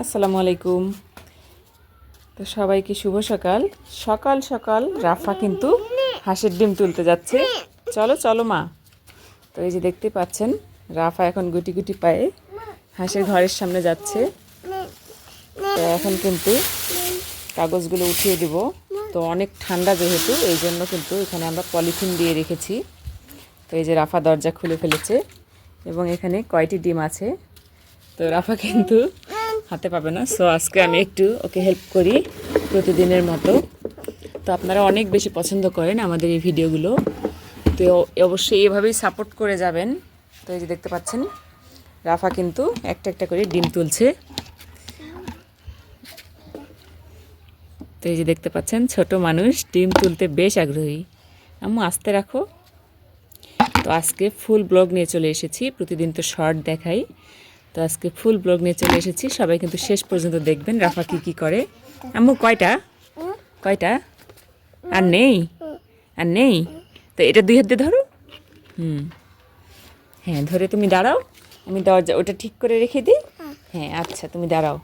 আসসালামু আলাইকুম। তো সবাইকে শুভ সকাল। সকাল সকাল রাফা কিন্তু হাঁসের ডিম তুলতে যাচ্ছে। চলো চলো মা। তো এই যে দেখতে পাচ্ছেন, রাফা এখন গুটি গুটি পায়ে হাঁসের ঘরের সামনে যাচ্ছে। তো এখন কিন্তু কাগজগুলো উঠিয়ে দিব। তো অনেক ঠান্ডা যেহেতু, এই জন্য কিন্তু এখানে আমরা পলিথিন দিয়ে রেখেছি। তো এই যে রাফা দরজা খুলে ফেলেছে এবং এখানে কয়টি ডিম আছে। তো রাফা কিন্তু হাতে পাবে না। সো আজকে আমি একটু ওকে হেল্প করি প্রতিদিনের মতো। তো আপনারা অনেক বেশি পছন্দ করেন আমাদের এই ভিডিওগুলো। তো অবশ্যই এভাবেই সাপোর্ট করে যাবেন। তো এই যে দেখতে পাচ্ছেন, রাফা কিন্তু একটা একটা করে ডিম তুলছে। তো এই যে দেখতে পাচ্ছেন, ছোট মানুষ ডিম তুলতে বেশ আগ্রহী। আম্মু, আস্তে রাখো। তো আজকে ফুল ব্লগ নিয়ে চলে এসেছি। প্রতিদিন তো শর্ট দেখাই। তো আজকে ফুল ব্লগ নিয়ে চলে এসেছি। সবাই কিন্তু শেষ পর্যন্ত দেখবেন, রাফা কি কি করে। আম্মু, কয়টা? কয়টা? আর নেই? আর নেই? তো এটা দুই হাত ধরো। হুম। হ্যাঁ ধরে তুমি দাঁড়াও। আমি দরজা, ওটা ঠিক করে রেখে দিই। হ্যাঁ আচ্ছা তুমি দাঁড়াও।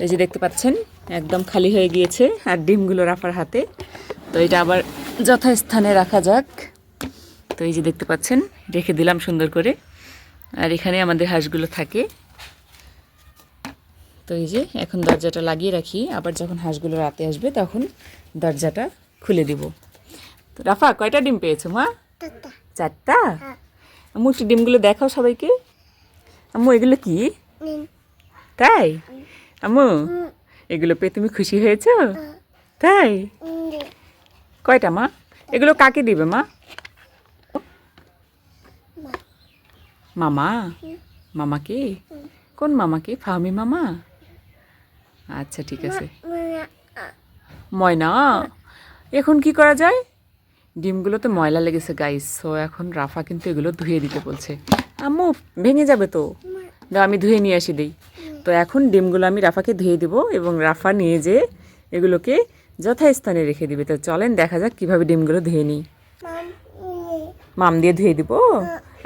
এই যে দেখতে পাচ্ছেন, একদম খালি হয়ে গিয়েছে আর ডিমগুলো রাফার হাতে। তো এটা আবার যথাস্থানে রাখা যাক। তো এই যে দেখতে পাচ্ছেন, রেখে দিলাম সুন্দর করে। আর এখানে আমাদের হাঁসগুলো থাকে। তো এই যে এখন দরজাটা লাগিয়ে রাখি। আবার যখন হাঁসগুলো রাতে আসবে তখন দরজাটা খুলে দিব। তো রাফা কয়টা ডিম পেয়েছ মা? চারটা। আম্মু একটু ডিমগুলো দেখাও সবাইকে। আম্মু এগুলো কি? তাই? আম্মু এগুলো পেয়ে তুমি খুশি হয়েছো? তাই? কয়টা মা? এগুলো কাকে দিবে মা? মামা? মামাকে? কোন মামাকে? ফাহমি মামা? আচ্ছা ঠিক আছে। ময়না এখন কি করা যায়? ডিমগুলোতে ময়লা লেগেছে গাইস সো এখন রাফা কিন্তু এগুলো ধুয়ে দিতে বলছে। আম্মু ভেঙে যাবে তো? দাও আমি ধুয়ে নিয়ে আসি দিই। তো এখন ডিমগুলো আমি রাফাকে ধুয়ে দিব এবং রাফা নিয়ে যে এগুলোকে যথাস্থানে রেখে দিবে। তো চলেন দেখা যাক কীভাবে ডিমগুলো ধুয়ে নিই। মাম দিয়ে ধুয়ে দিব?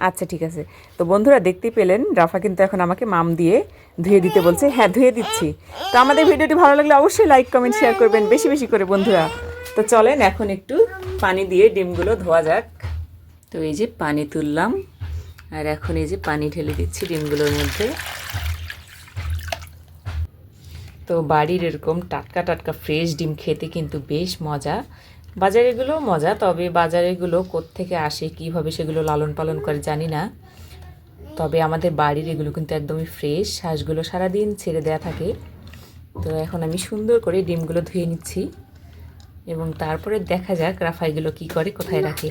আচ্ছা ঠিক আছে। তো বন্ধুরা, দেখতে পেলেন, রাফা কিন্তু এখন আমাকে মাম দিয়ে ধুয়ে দিতে বলছে। হ্যাঁ ধুয়ে দিচ্ছি। তো আমাদের ভিডিওটি ভালো লাগলে অবশ্যই লাইক কমেন্ট শেয়ার করবেন বেশি বেশি করে, বন্ধুরা। তো চলেন এখন একটু পানি দিয়ে ডিমগুলো ধোয়া যাক। তো এই যে পানি তুললাম, আর এখন এই যে পানি ঢেলে দিচ্ছি ডিমগুলোর মধ্যে। তো বাড়ির এরকম টাটকা টাটকা ফ্রেশ ডিম খেতে কিন্তু বেশ মজা। বাজারেগুলো মজা, তবে বাজারেগুলো কোত্থেকে আসে, কীভাবে সেগুলো লালন পালন করে জানি না। তবে আমাদের বাড়ির এগুলো কিন্তু একদমই ফ্রেশ হাঁসগুলো সারাদিন ছেড়ে দেওয়া থাকে। তো এখন আমি সুন্দর করে ডিমগুলো ধুয়ে নিচ্ছি এবং তারপরে দেখা যাক রাফাইগুলো কি করে, কোথায় রাখে।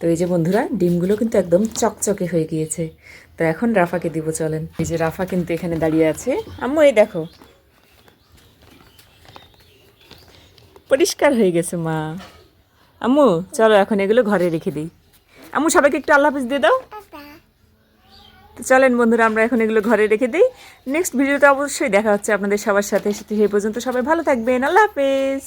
তো এই যে বন্ধুরা, ডিমগুলো কিন্তু একদম চকচকে হয়ে গিয়েছে। তো এখন রাফাকে দিব চলেন। এই যে রাফা কিন্তু এখানে দাঁড়িয়ে আছে। আম্মু, এই দেখো। পরিষ্কার হয়ে গেছে, মা। আম্মু, চলো এখন এগুলো ঘরে রেখে দিই। আম্মু, সবাইকে একটু আল্লাহ হাফিজ দিয়ে দাও। তো চলেন বন্ধুরা, আমরা এখন এগুলো ঘরে রেখে দিই। নেক্সট ভিডিওতে অবশ্যই দেখা হচ্ছে আপনাদের সবার সাথে। সেই পর্যন্ত সবাই ভালো থাকবেন। আল্লাহ হাফেজ.